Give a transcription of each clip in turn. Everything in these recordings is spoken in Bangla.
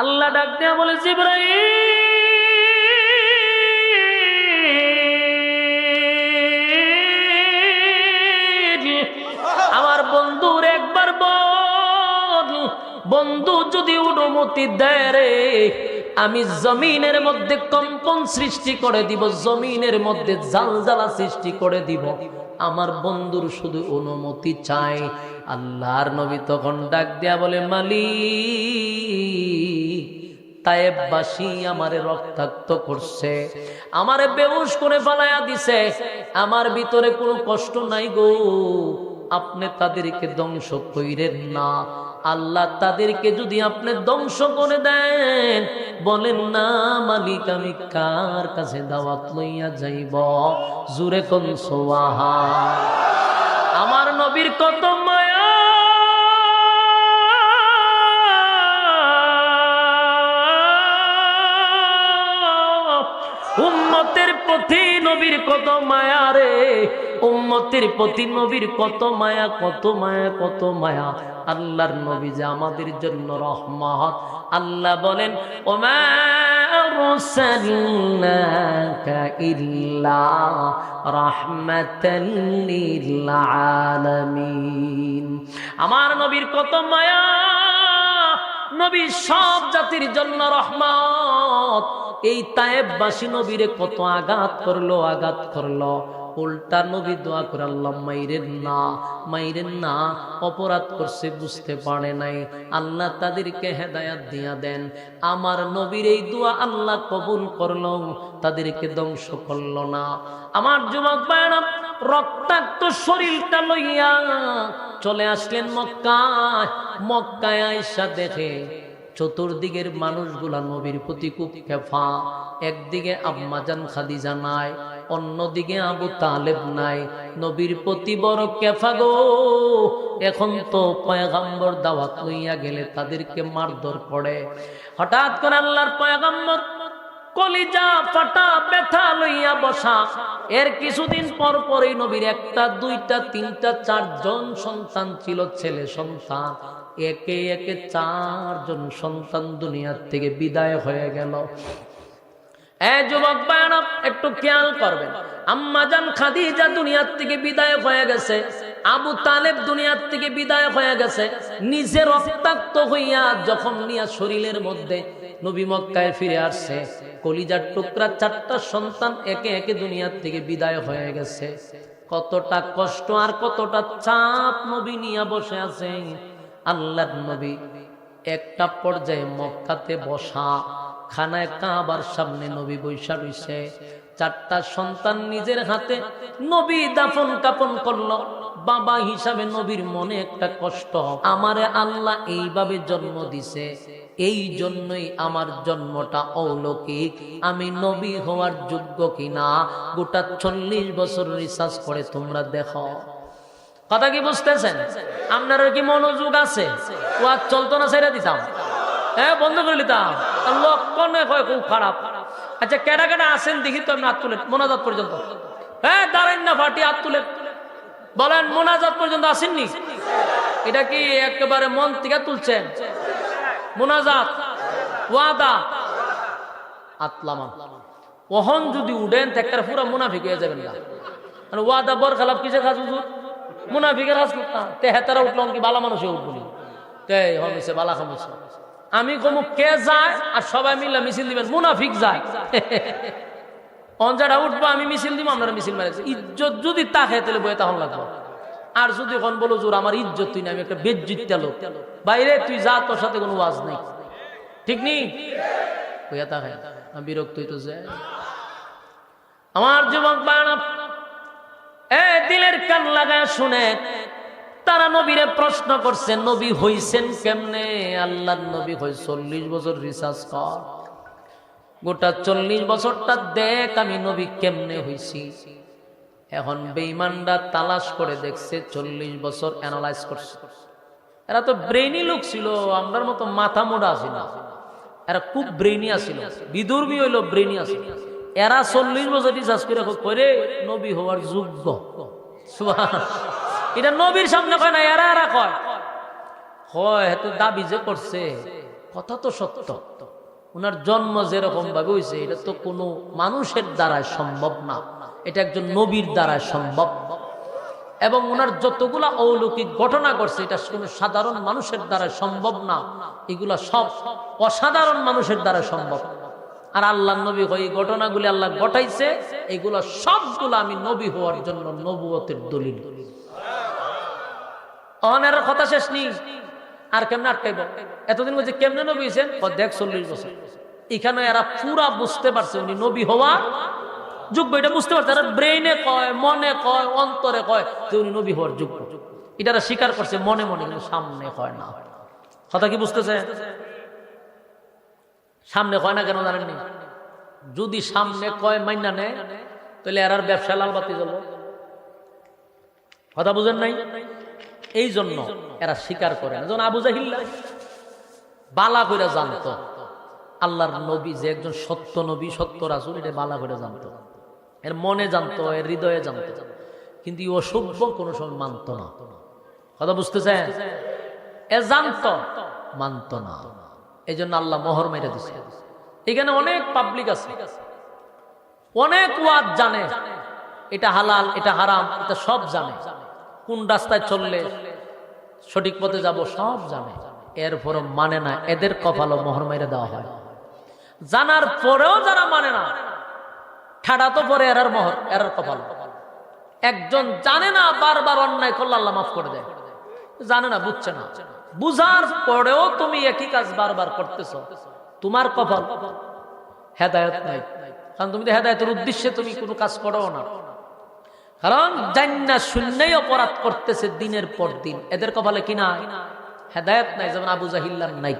আল্লাহ ডাক দেয়া বলে, জিব্রাইল, আমার বন্ধুর একবার বল। বন্ধু যদি অনুমতি দেয় রে, আমি জমিনের মধ্যে কম্পন সৃষ্টি করে দিব, জমিনের মধ্যে জালজালা সৃষ্টি করে দিব। আমার বন্ধুর শুধু অনুমতি চাই। আল্লাহর নবী তখন ডাক দেয়া বলে, মালিক তাদেরকে ধ্বংস না। আল্লাহ তাদেরকে যদি আপনি ধ্বংস করে দেন, বলেন, না, মালিক, আমি কার কাছে দাওয়াত লইয়া যাইব? জুরে কোন সোয়াহা। আমার নবীর কত প্রতি নবীর কত মায়া রে উম্মতের প্রতি নবীর কত মায়া কত মায়া কত মায়া আল্লাহর নবী যে আমাদের জন্য রহমত আল্লাহ বলেন ওমা أرسلناك إلا رحمة للعالمين আমার নবীর কত মায়া নবী সব জাতির জন্য রহমত এই তায়েববাসী নবীরে কত আঘাত করল আঘাত করল। উল্টা নবী দোয়া করে আল্লাহ, মাইরেন না মাইরেন না, অপরাধ করছে, বুঝতে পারে নাই। আল্লাহ তাদেরকে হেদায়াত দিয়া দেন। আমার নবীর এই দোয়া আল্লাহ কবুল করল, তাদেরকে ধ্বংস করল না। আমার যুবক বায়না রক্তাক্ত শরীরটা লইয়া চলে আসলেন মক্কায়। মক্কায় আয়সা দেখে চতুর্দিকের মানুষগুলা নবীর প্রতি খুব খেফা। একদিকে আম্মাজান খাদিজা নাই, অন্যদিকে আবু তালেব নাই। নবীর প্রতি বড় কেফা গো। এখন তো পয়গাম্বর দাওয়াত লইয়া গেলে তাদেরকে মারধর করে। হঠাৎ করে আল্লাহর পয়গাম্বর কলিজা, ফাটা, ব্যথা লইয়া বসা। এর কিছুদিন পর পরেই নবীর একটা, দুইটা, তিনটা, চারজন সন্তান ছিল, ছেলে সন্তান। একে একে চারজন সন্তান দুনিয়ার থেকে বিদায় হয়ে গেল। যুবক বায়না, একটু খেয়াল করবেন। আম্মাজান খাদিজা দুনিয়ার থেকে বিদায় হয়ে গেছে। আবু তালেব দুনিয়ার থেকে বিদায় হয়ে গেছে। নিজে রক্তাক্ত হইয়া যখন নিয়া শরীরের মধ্যে নবী মক্কায় ফিরে আসছে। কলিজার টুকরা চারটা সন্তান একে একে দুনিয়ার থেকে বিদায় হয়ে গেছে। কতটা কষ্ট আর কতটা চাপ নবী নিয়ে বসে আছে। আল্লাহ নবী একটা পর্যায়ে মক্কাতে বসা, খানায় কাবার সামনে নবী বৈশা রইছে। চারটা সন্তান নিজের হাতে নবী দাফন কাপন করল। বাবা হিসাবে নবীর মনে একটা কষ্ট। আমারে আল্লাহ এইভাবে জন্ম দিছে। এই জন্যই আমার জন্মটা অলৌকিক। আমি নবী হওয়ার যোগ্য কিনা? গোটা চল্লিশ বছর রিসার্চ করে তোমরা দেখো। কথা কি বুঝতেছেন? আপনার কি মনোযোগ আছে? ও আর চলতো না সেটা দিতাম। হ্যাঁ বন্ধ করে দিতাম। লক্ষণ হয় খুব খারাপ। আচ্ছা কেডা কেডা আসেন, দেখি তো আপনি হাত মোনাজাত পর্যন্ত। হ্যাঁ দাঁড়ান না ফাটি হাত বলেন, মোনাজাত পর্যন্ত আসেননি? এটা কি একেবারে মন থেকে তুলছেন? মোনাজাত, ওয়াদা। আতলামা। ওহন যদি উঠেন একটা পুরো মুনাফিক হয়ে যাবেন না। মানে ওয়াদা, বর খালাপ কিসের খাস হুজুর? মুনাফিকের কাজ করতাম তে হেতারা উঠলাম কি বালা মানুষে উঠবনি তে হমিছে বালা খামিছে আমি কমু কে যায় আর সবাই মিলে মিছিল দিবেন, মুনাফিক যায়। অঞ্জাটা উঠবো, আমি মিছিল দিব, আপনারা মিছিল মারেছে ইজ্জত যদি তাকে তাহলে বয়ে তখন লাগবো। আর যদি এখন বলো, জোর, আমার ইজ্জত তুই না, আমি একটা বেজ্জিত লোক। বাইরে তুই যা, তোর সাথে কোনো ওয়াজ নেই। ঠিক নেই কইয়া তাকে আমি বিরক্ত হইতো যে। আমার যুবক বায়না এ, দিলের কান লাগায় শুনে তারা নবীরে প্রশ্ন করছে, নবী হইছেন কেমনে? আল্লাহ নবী হই চল্লিশ বছর রিসার্চ কর। গোটা চল্লিশ বছরটা দেখ আমি নবী কেমনে হইছি। এখন বেইমানরা তালাশ করে দেখছে, চল্লিশ বছর অ্যানালাইজ করছে। এরা তো ব্রেইনি লোক ছিল, আমরার মতো মাথা মোড়া আছিল এরা খুব ব্রেইনি আছিল বিদুর্মী হইল ব্রেইনি আছিল। এরা চল্লিশ বছর রিসার্চ করে করে নবী হওয়ার যোগ্য। এটা নবীর সামনে কয় না, এরা এরা কয়। হয় এত দাবি যে করছে, কথা তো সত্য। ওনার জন্ম যেরকম ভাবে হয়েছে এটা তো কোনো মানুষের দ্বারাই সম্ভব না। এটা একজন নবীর দ্বারাই সম্ভব। এবং ওনার যতগুলা অলৌকিক ঘটনা ঘটছে, এটা কোনো সাধারণ মানুষের দ্বারা সম্ভব না। এগুলা সব অসাধারণ মানুষের দ্বারা সম্ভব। আর আল্লাহ নবী হয় ঘটনাগুলি আল্লাহ ঘটাইছে, এগুলো সবগুলো আমি নবী হওয়ার জন্য নবুয়তের দলিল। অনের কথা শেষ নেই। আর কেমনে আটকাইব? এতদিন বলছে, কেমনে নবী হয়েছেন দেখ, চল্লিশ বছর। এখানে এরা পুরা বুঝতে পারছে উনি নবী হওয়া যোগ্য। এটা বুঝতে পারছে, এরা ব্রেইনে কয়, মনে কয়, অন্তরে কয় যে উনি নবী হওয়ার যোগ্য। এটা স্বীকার করছে, মনে মনে, কিন্তু সামনে হয় না। কথা কি বুঝতেছে? সামনে হয় না কেন জানেননি যদি সামনে কয়, মাইনা নেয় তাহলে এরার ব্যবসা লাল লালবাতি জ্বলব। কথা বুঝেন নাই? এই জন্য এরা স্বীকার করে না। যেমন আবু জাহিল্লা বালা করে জানতো, আল্লাহর নবী যে একজন সত্য নবী, সত্য রাসুল, এটা বালা করে জানতো। এর মনে জানতো, এর হৃদয়ে জানতো। কিন্তু অসভ্য কোনো সময় মানত না। কথা বুঝতেছেন? এ জানতো, মানত না। এই জন্য আল্লাহ মোহর মেরে দিছে। এখানে অনেক পাবলিক আছে। অনেক ওয়াদ জানে, এটা হালাল, এটা হারাম, এটা সব জানে। কোন রাস্তায় চললে সঠিক পথে যাব সব জানে। এরপর মানে না, এদের কপালও মোহর মেরে দেওয়া হয়। জানার পরেও যারা মানে না, ঠাডা তো পরে এরার মোহর, এরার কপাল। একজন জানে না, বারবার অন্যায় করলে আল্লাহ মাফ করে দেয়। জানে না, বুঝছে না। বুঝার পরেও তুমি একই কাজ বারবার করতেছ। তোমার কপাল হেদায়ত নাই। কারণ তুমি তো হেদায়তের উদ্দেশ্যে তুমি কোনো কাজ করো না। কারণ জান্না শূন্যই অপরাধ করতেছে দিনের পর দিন। এদের কপালে কি না হেদায়ত নাই, যেমন আবু জাহিল্লার নাই।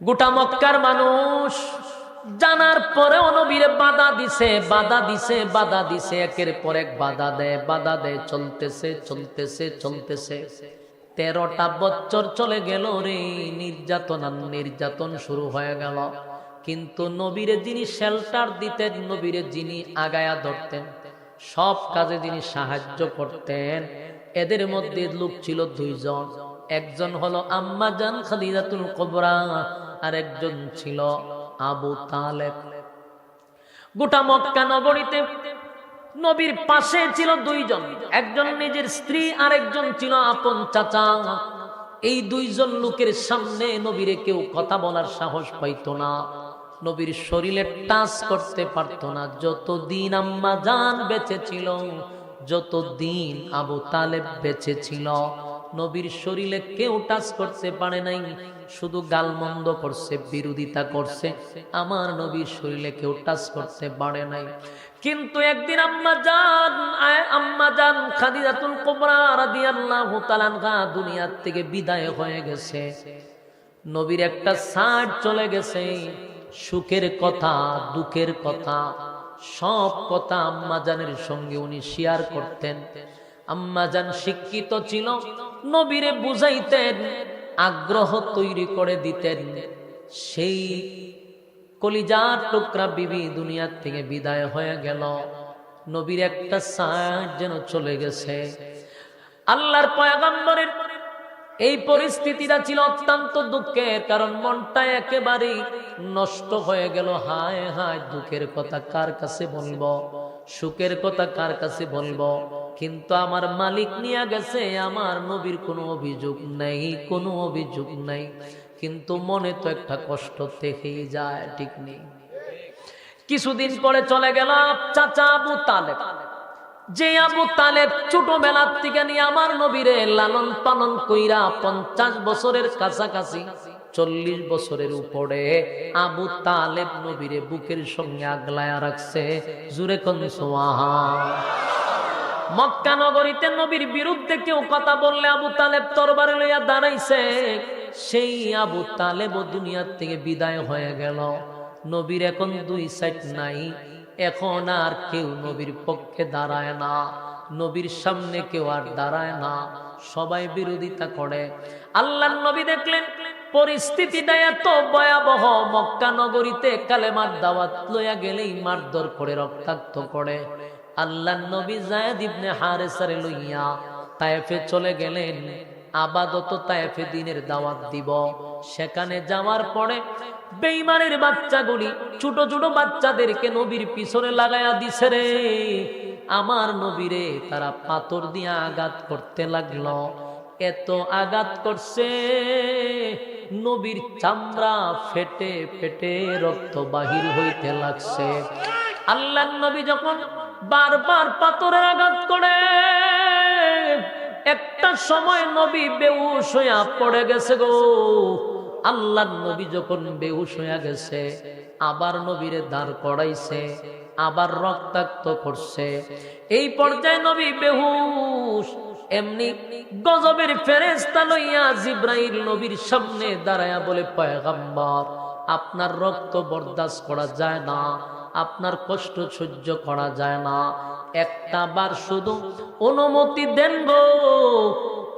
গোটা মক্কার মানুষ জানার পরে নবীরে বাধা দিছে বাধা দিছে বাধা দিছে, একের পর এক বাধা দেয় বাধা দেয়, চলতেছে চলতেছে চলতেছে। তেরোটা বছর চলে গেল রে, নির্যাতন আর নির্যাতন শুরু হয়ে গেল। কিন্তু নবীরে যিনি শেল্টার দিতেন, নবীরে যিনি আগায়া ধরতেন সব কাজে যিনি সাহায্য করতেন। এদের মধ্যে লোক ছিল দুইজন। একজন হলো আম্মাজান খাদিজাতুল কবরা আর একজন ছিল আবু তালেব। গোটা মক্কা নগরীতে নবীর পাশে ছিল দুইজন। একজন নিজের স্ত্রী আর একজন ছিল আপন চাচা। এই দুইজন লোকের সামনে নবীরে কেউ কথা বলার সাহস পাইত না। নবীর শরীরে টাচ করতে পারত না। যতদিন আম্মা জান বেঁচে ছিল, যতদিন আবু তালেব বেঁচে ছিল, নবীর শরীরে কেউ টাচ করতে পারে নাই, শুধু গালমন্দ করছে, বিরোধিতা করছে। আমার নবীর শরীরে কেউ টাচ করতে পারে নাই। কিন্তু একদিন আম্মা জান আম্মা জান খাদিজাতুল কুবরা রাদিয়াল্লাহু তাআলা দুনিয়ার থেকে বিদায় হয়ে গেছে। নবীর একটা সাইড চলে গেছে। সুখের কথা, দুঃখের কথা, সব কথা আম্মা জানের সঙ্গে উনি শেয়ার করতেন। আম্মা জান শিক্ষিত ছিল, নবীরে বুঝাইতেন, আগ্রহ তৈরি করে দিতেন। সেই কলিজার টুকরা বিবি দুনিয়ার থেকে বিদায় হয়ে গেল। নবীর একটা সাইড যেন চলে গেছে। আল্লাহর পয়গম্বরের এই পরিস্থিতিটা ছিল অত্যন্ত দুঃখের, কারণ মনটা একেবারেই নষ্ট হয়ে গেল। হায় হায়, দুঃখের কথা কার কাছে বলব? সুখের কথা কার কাছে বলব? কিন্তু আমার মালিক নিয়ে গেছে, আমার নবীর কোনো অভিযোগ নেই, কোনো অভিযোগ নেই। কিন্তু মনে তো একটা কষ্ট থেকেই যায়, ঠিক নেই। কিছুদিন পরে চলে গেল চাচা আবু তালেব। যে আবু তালেব ছোটবেলার থেকে নিয়ে আমার নবীরে লালন পালন কইরা পঞ্চাশ বছরের কাছাকাছি, চল্লিশ বছরের উপরে আবু তালেব নবীরে বুকের সঙ্গে আগলায়া রাখছে। জুরে কোন মক্কা নগরীতে নবীর বিরুদ্ধে কেউ কথা বললে আবু তালেব তরবারে লইয়া দাঁড়াইছে। সেই আবু তালেব দুনিয়ার থেকে বিদায় হয়ে গেল। নবীর এখন দুই সাইড নাই। এখন আর কেউ নবীর পক্ষে দাঁড়ায় না। নবীর সামনে কেউ আর দাঁড়ায় না। সবাই বিরোধিতা করে। আল্লাহ নবী দেখলেন পরিস্থিতিটা এত ভয়াবহ। মক্কা নগরীতে কালেমার দাওয়াত লইয়া গেলেই মারধর করে, রক্তাক্ত করে। আল্লাহ নবী জায়দ ইবনে হারেসারে লইয়া তায়েফে চলে গেলেন। আবাদত তায়েফে দিনের দাওয়াত দিব। সেখানে যাওয়ার পরে বেইমানের বাচ্চাগুলি, ছোট ছোট বাচ্চাদেরকে নবীর পিছনে লাগায়া দিছে রে। আমার নবীরে তারা পাথর দিয়ে আঘাত করতে লাগল। এত আঘাত করছে, নবীর চামড়া ফেটে ফেটে রক্ত বাহির হইতে লাগছে। আল্লাহ নবী যখন বারবার পাথরের আঘাত করে একটা সময় নবী বেউস হইয়া পড়ে গেছে গো। আল্লাহ নবী যখন বেহুশ হইয়া গেছে, আবার নবীরে দাঁড় করাইছে, আবার রক্তাক্ত করছে। এই পর্যায়ে নবী বেহুশ এমনি গজবের ফেরেস্তা লইয়া জিব্রাইল নবীর সামনে দাঁড়ায়া বলে, পয়গাম্বর, আপনার রক্ত বরদাস্ত করা যায় না, আপনার কষ্ট সহ্য করা যায় না একটা বার শুধু অনুমতি দেন গো।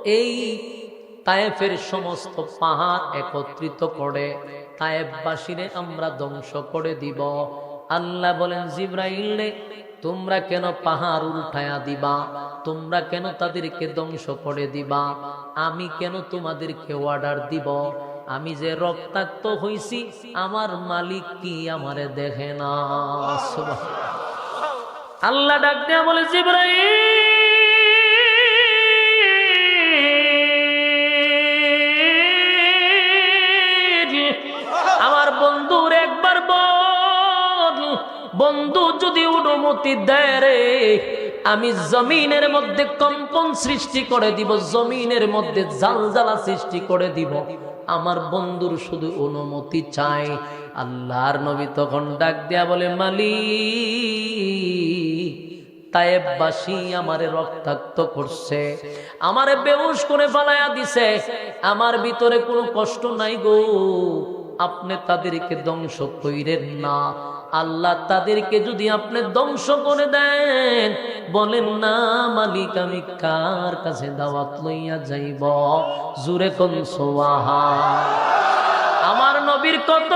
এই তায়েফের সমস্ত পাহাড় একত্রিত করে তায়েববাসীরে আমরা ধ্বংস করে দিব। আল্লাহ বলেন, জিব্রাইল তোমরা কেন পাহাড় উল্টায়া দিবা? তোমরা কেন তাদেরকে ধ্বংস করে দিবা? আমি কেন তোমাদেরকে অর্ডার দিব? আমি যে রক্তাক্ত হইছি, আমার মালিক কি আমারে দেখে না? আল্লাহ ডাক দেয়া বলে, জিব্রাইল, আমার বন্ধুর একবার বল। বন্ধু যদি অনুমতি দেয় রে, আমি জমিনের মধ্যে কম্পন সৃষ্টি করে দিব, জমিনের মধ্যে জালজালা সৃষ্টি করে দিব। আমার বন্ধুর শুধু অনুমতি চাই। আল্লাহর নবী তখন ডাক দেয়া বলে, মালিক আমারে রক্তাক্ত করছে। আমারে বেউস করে দিছে। আমার ভিতরে কোনো কষ্ট নাই গো। আপনি তাদেরকে ধ্বংস কইরেন না। আল্লাহ তাদেরকে যদি আপনি ধ্বংস করে দেন, বলেন, না, মালিক, আমি কার কাছে দাওয়াত লইয়া যাইব? জুরে কোন আমার নবীর কত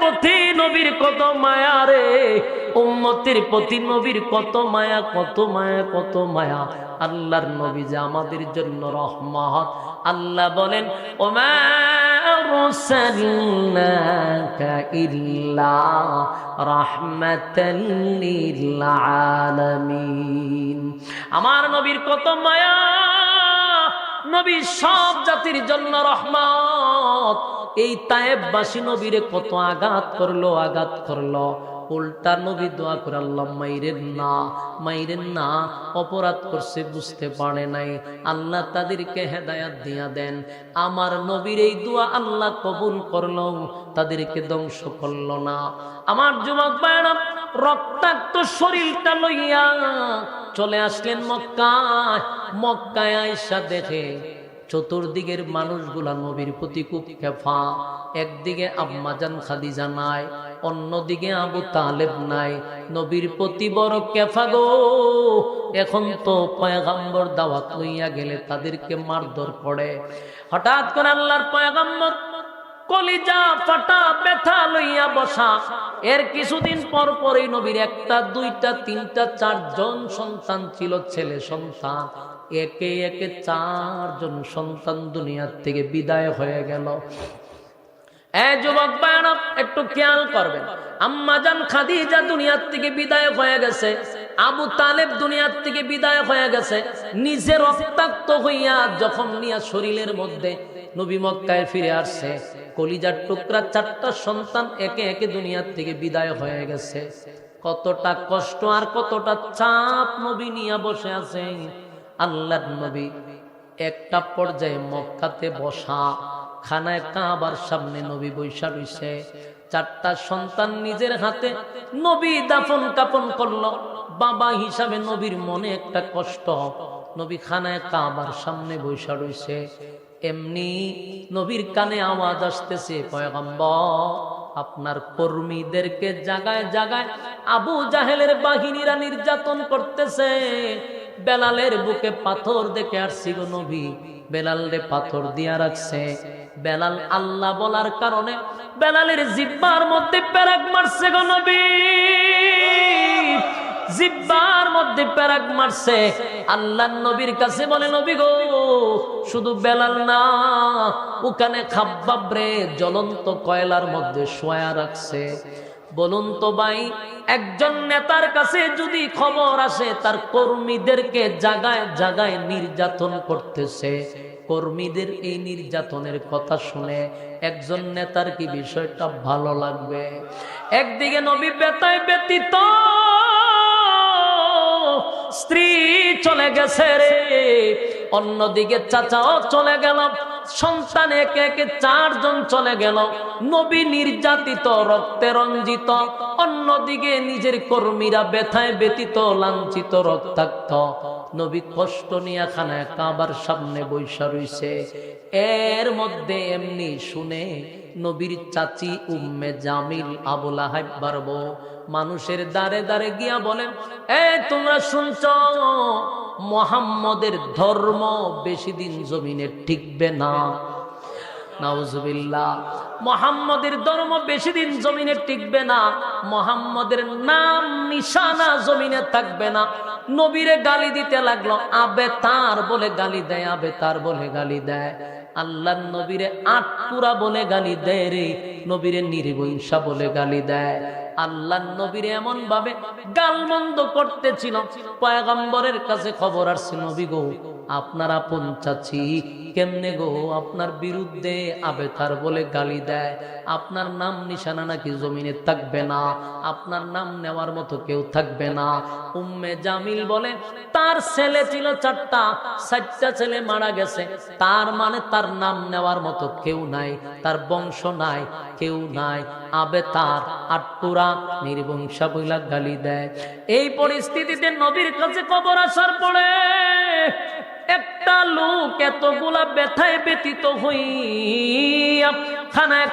প্রতি নবীর কত মায়া রে উম্মতের প্রতি নবীর কত মায়া কত মায়া কত মায়া আল্লাহর নবী যে আমাদের জন্য রহমত আল্লাহ বলেন ওমা أرسلناك إلا رحمة للعالمين আমার নবীর কত মায়া নবী সব জাতির জন্য রহমত এই তায়েব তায়েববাসী নবীরে কত আঘাত করল আঘাত করল। উল্টা নবী দোয়া করে আল্লাহ, মাইরেন না মাইরেন না, অপরাধ করছে, বুঝতে পারে নাই। আল্লাহ তাদেরকে হেদায়াত দিয়া দেন। আমার নবীর এই দোয়া আল্লাহ কবুল করল, তাদেরকে ধ্বংস করল না। আমার যুবক ভাইরা রক্তাক্ত শরীরটা লইয়া চলে আসলেন মক্কায়। মক্কায় আয়সা দেখে চতুর্দিকের মানুষগুলা নবীর প্রতি খুব খেফা একদিকে আম্মাজান খাদিজা নাই, অন্যদিকে আবু তালেব নাই। নবীর প্রতি বড় কেফা গো। এখন তো পয়গাম্বর দাওয়াত লইয়া গেলে তাদেরকে মারধর করে। হঠাৎ করে আল্লাহর পয়গাম্বর কলিজা ফাটা ব্যথা লইয়া বসা। এর কিছুদিন পর পরই নবীর একটা, দুইটা, তিনটা, চারজন সন্তান ছিল, ছেলে সন্তান। একে একে চারজন সন্তান দুনিয়ার থেকে বিদায় হয়ে গেল। একটু খেয়াল করবেন। আম্মাজান খাদিজা দুনিয়ার থেকে বিদায় হয়ে গেছে। আবু তালেব দুনিয়ার থেকে বিদায় হয়ে গেছে। নিজে রক্তাক্ত হইয়া যখন নিয়া শরীরের মধ্যে নবী মক্কায় ফিরে আসছে। কলিজার টুকরা চারটা সন্তান একে একে দুনিয়ার থেকে বিদায় হয়ে গেছে। কতটা কষ্ট আর কতটা চাপ নবী নিয়ে বসে আছে আল্লাহ নবী একটা পর্যায়ে মক্কাতে বসা, খানায় কাবার সামনে নবী বৈশা রইছে। চারটা সন্তান নিজের হাতে নবী দাফন কাপন করল। বাবা হিসাবে নবীর মনে একটা কষ্ট, নবী খানায় কাবার সামনে বৈশা রইছে। এমনি নবীর কানে আওয়াজ আসতেছে, পয়গম্বর, আপনার কর্মীদেরকে জাগায় জাগায় আবু জাহেলের বাহিনীরা নির্যাতন করতেছে। বেলালের বুকে পাথর দেখে আসছি গো নবী। বেলাল রে পাথর দিয়া রাখছে। বেলাল আল্লাহ বলার কারণে বেলালের জিব্বার মধ্যে প্যারাক মারছে গো নবী। জিব্বার মধ্যে প্যারাক মারছে। আল্লাহ নবীর কাছে বলে, নবী গো, শুধু বেলাল না, ওখানে খাব্বাবরে জ্বলন্ত কয়লার মধ্যে শোয়া রাখছে। বলুন তো ভাই, একজন নেতার কাছে যদি খবর আসে, তার কর্মীদেরকে জাগায় জাগায় নির্যাতন করতেছে। কর্মীদের এই নির্যাতনের কথা শুনে একজন নেতার কি বিষয়টা ভালো লাগবে? একদিকে নবী বেতায় ব্যতীত স্ত্রী চলে গেছে রে, অন্যদিকে চাচাও চলে গেল সন্তান একে একে চারজন চলে গেল? নবী নির্যাতিত, রক্তে রঞ্জিত, অন্যদিকে নিজের কর্মীরা ব্যথায় ব্যতীত লাঞ্ছিত, রক্তাক্ত। নবী কষ্ট নিয়ে খানায় কাবার সামনে বৈশা রইছে। এর মধ্যে এমনি শুনে নবীর চাচি উম্মে জামিল আবুল আহাব বারবো মানুষের দ্বারে দ্বারে গিয়া বলেন, এ, তোমরা শুনছ মোহাম্মদের ধর্ম বেশি দিন জমিনে টিকবে না। নাউজুবিল্লাহ। মোহাম্মদের ধর্ম বেশি দিন জমিনে টিকবে না। মোহাম্মদের নাম নিশানা জমিনে থাকবে না। নবীরে গালি দিতে লাগল, আবে তার বলে গালি দেয়, আবে তার বলে গালি দেয়। আল্লাহ নবীরে আটপুরা বলে গালি দেয় রে, নবীরে নির্বংসা বলে গালি দেয়। আল্লাহ নবীর এমন ভাবে গালমন্দ করতেছিল পয়গম্বরের কাছে খবর আসছে নবী গো আপনার আপন চাচি কেমনে গো? আপনার বিরুদ্ধে আবেতার বলে গালি দেয়। আপনার নাম নিশানা নাকি জমিনে থাকবে না? আপনার নাম নেওয়ার মতো কেউ থাকবে না। উম্মে জামিল বলে, তার ছেলে ছিল চারটা চারটা ছেলে মারা গেছে। তার মানে তার নাম নেওয়ার মতো কেউ নাই। তার বংশ নাই, কেউ নাই। আবে তার আটপুরা নির্বংশা বইলা গালি দেয়। এই পরিস্থিতিতে নবীর কাছে খবর আসার পরে একটা লোক এতগুলা ব্যথায় ব্যতীত হইয়া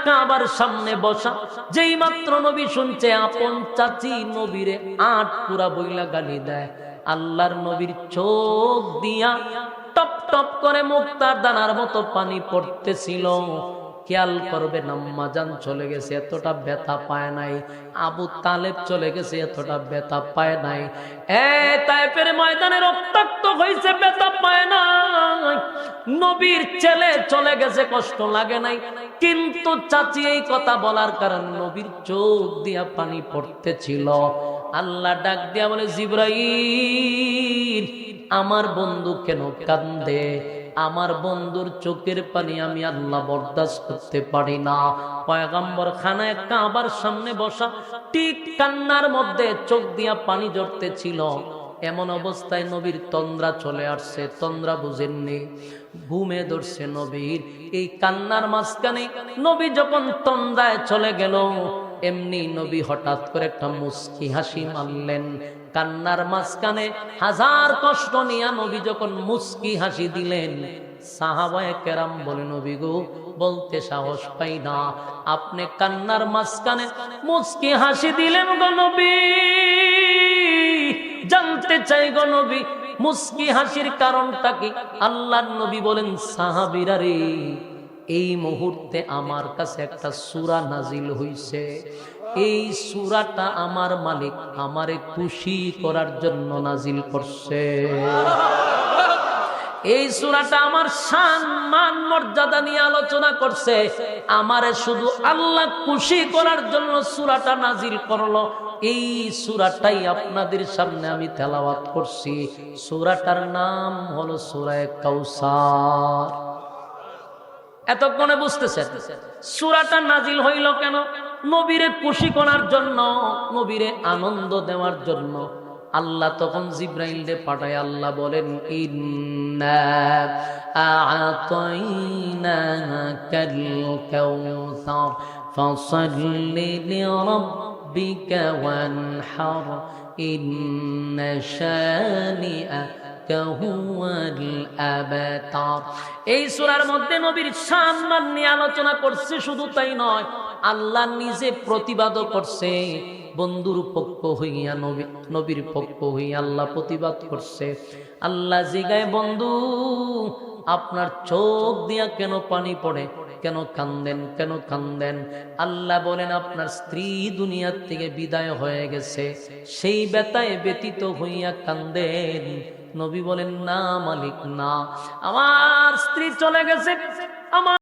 কাবার সামনে বসা, যেই মাত্র নবী শুনছে, আপন চাচি নবীরে আট পুরা বইলা গালি দেয়। আল্লাহর নবীর চোখ দিয়া টপ টপ করে মুক্তার দানার মতো পানি পড়তেছিল। খেয়াল করবে, নাম্মাজান চলে গেছে, এতটা ব্যথা পায় নাই। আবু তালেব চলে গেছে, এতটা ব্যথা পায় নাই। এ তাইপের ময়দানে রক্তাক্ত হয়েছে ব্যথা পায় নাই। নবীর ছেলে চলে গেছে, কষ্ট লাগে নাই। কিন্তু চাচি এই কথা বলার কারণ নবীর চোখ দিয়া পানি পড়তেছিল। আল্লাহ ডাক দিয়া বলে, জিব্রাইল, আমার বন্ধু কেন কান্দে? আমার বন্ধুর চোখের পানি আমি আল্লাহ বরদাস্ত করতে পারি না। পয়গাম্বর খানায় কাবার সামনে বসা, ঠিক কান্নার মধ্যে চোখ দিয়া পানি জড়তে ছিল এমন অবস্থায় নবীর তন্দ্রা চলে আসছে, তন্দ্রা বুঝেননি। ঘুমে ধরছে নবীর। এই কান্নার মাঝখানে নবী যখন তন্দ্রায় চলে গেল এমনি নবী হঠাৎ করে একটা মুস্কি হাসি মারলেন। কান্নার মাঝখানে হাজার কষ্ট নিয়া নবী যখন মুস্কি হাসি দিলেন গো, বলতে সাহস পাই না। আপনি কান্নার মাঝখানে মুস্কি হাসি দিলেন নবী। জানতে চাই নবী মুস্কি হাসির কারণটা কি? আল্লাহ নবী বলেন, সাহাবিরা রে এই মুহূর্তে আমার কাছে একটা সুরা নাজিল হইছে। এই সুরাটা আমার মালিক আমারে খুশি করার জন্য নাজিল করছে। এই সুরাটা আমার শান মান, মর্যাদা নিয়ে আলোচনা করছে। আমারে শুধু আল্লাহ খুশি করার জন্য সুরাটা নাজিল করল। এই সুরাটাই আপনাদের সামনে আমি তেলাওয়াত করছি। সুরাটার নাম হলো সুরায় কাউসার। এতক্ষণে বুঝতেছেন? সুরাটা নাজিল হইল কেন? নবীরে খুশি করার জন্য, নবীরে আনন্দ দেওয়ার জন্য। আল্লাহ তখন জিব্রাইল রে পাঠায়, আল্লাহ বলেন, ইন্না এই সূরার মধ্যে নবীর সম্মান নিয়ে আলোচনা করছে, শুধু তাই নয়, আল্লাহ নিজে প্রতিবাদও করছে, বন্ধুর পক্ষ হইয়া নবী, নবীর পক্ষ হইয়া আল্লাহ প্রতিবাদ করছে। আল্লাহ জিগায়, বন্ধু, আপনার চোখ দিয়া কেন পানি পড়ে? কেন কান্দেন কেন কান্দেন? আল্লাহ বলেন, আপনার স্ত্রী দুনিয়ার থেকে বিদায় হয়ে গেছে। সেই বেতায় ব্যতীত হইয়া কান্দেন। নবী বলেন, না মালিক, না। আমার স্ত্রী চলে গেছে। আমার